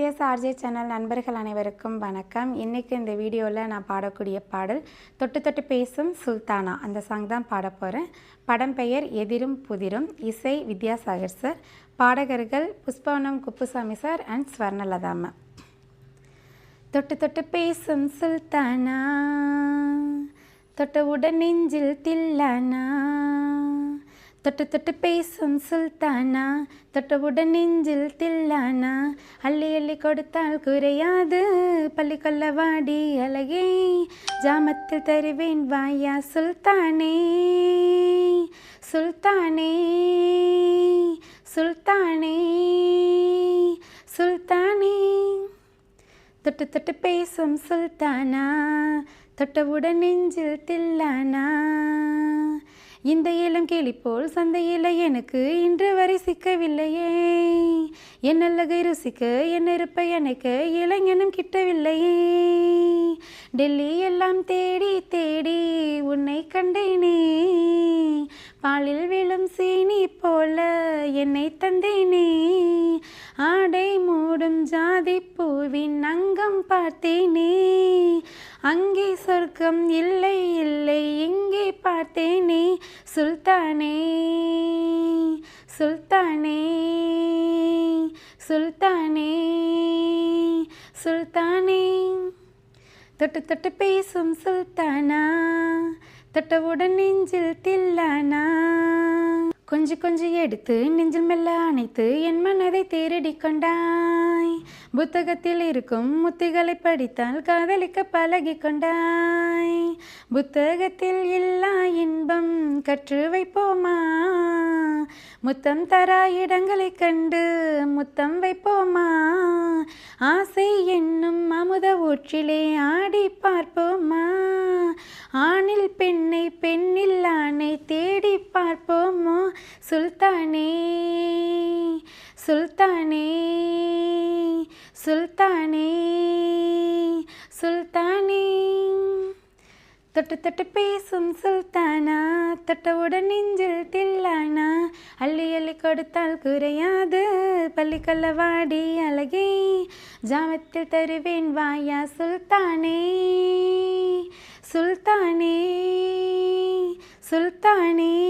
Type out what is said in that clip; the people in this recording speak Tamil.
எஸ்எஸ் ஆர்ஜே சேனல் நண்பர்கள் அனைவருக்கும் வணக்கம். இன்றைக்கு இந்த வீடியோவில் நான் பாடக்கூடிய பாடல் தொட்டு தொட்டு பேசும் சுல்தானா. அந்த சாங் தான் பாட போகிறேன் படம் பெயர் எதிரும் புதிரும். இசை வித்யாசாகர் சார் பாடகர்கள் புஷ்பவனம் குப்புசாமி சார் அண்ட் ஸ்வர்ணலதாம. தொட்டு தொட்டு பேசும் சுல்தானா. தொட்டவுடன் நெஞ்சில் தில்லானா. தொட்டு தொட்டு பேசும் சுல்தானா தொட்டவுடன் நெஞ்சில் தில்லானா அள்ளி அள்ளி கொடுத்தால் குறையாது பள்ளி கொள்ள வாடி அழகே ஜாமத்தில் தருவேன் வாயா சுல்தானே சுல்தானே சுல்தானே சுல்தானே. தொட்டு தொட்டு பேசும் சுல்தானா தொட்டவுடன் நெஞ்சில் தில்லானா. இந்த இளம் கேளிப்போல் சந்தையில் எனக்கு இன்று வரை சிக்கவில்லையே. என் அழகை ருசிக்க என் இருப்பை எனக்கு இளைஞனும் கிட்டவில்லையே. டெல்லி எல்லாம் தேடி தேடி உன்னை கண்டேனே. பாலில் விழும் சீனி போல என்னை தந்தேனே. ஆடை மூடும் ஜாதி பூவின் அங்கம் பார்த்தேனே. அங்கே சொர்க்கம் இல்லை இல்லை இங்கே பார்த்தேனே. சுல்தானே சுல்தானே சுல்தானே சுல்தானே. தொட்டு தொட்டு பேசும் சுல்தானா தொட்டவுடன் நெஞ்சில் தில்லானா. கொஞ்சி கொஞ்சம் எடுத்து நெஞ்சில் மெல்ல அணைத்து என் மனதை தேரடி கொண்டாய். புத்தகத்தில் இருக்கும் முத்திகளை படித்தால் காதலிக்க பழகி கொண்டாய். புத்தகத்தில் இல்லா இன்பம் கற்று வைப்போமா? முத்தம் தரா இடங்களைக் கண்டு முத்தம் வைப்போமா? ஆசை என்னும் அமுத ஊற்றிலே ஆடி பார்ப்போமா? ஆணில் பெண்ணை பெண்ணில் ஆணை தேடி பார்ப்போமோ? சுல்தானே சுல்தானே சுல்தானே சுல்தானே. தொட்டு தொட்டு பேசும் சுல்தானா தொட்டவுடன் நெஞ்சில் தில்லானா அள்ளி அள்ளி கொடுத்தால் குறையாது பள்ளிக்கல்ல வாடி அழகே ஜாமத்தில் தருவேன் வாயா சுல்தானே சுல்தானே சுல்தானே சுல்தானே.